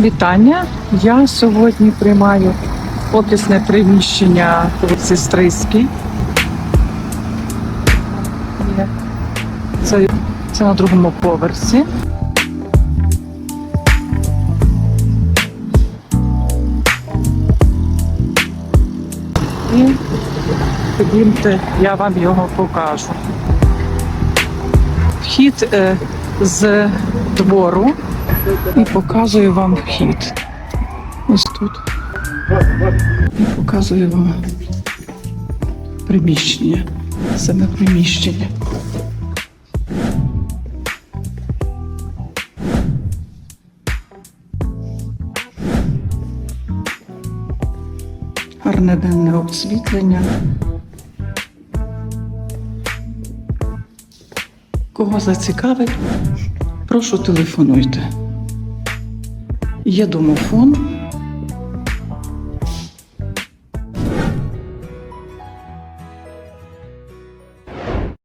Вітання. Я сьогодні приймаю офісне приміщення. Є. Це, це на другому поверсі. І ходімте, я вам його покажу. Вхід е, з двору і показую вам вхід. Ось тут. І показую вам приміщення. Саме приміщення. Гарне денне освітлення. Кого зацікавить, прошу телефонуйте. Є домофон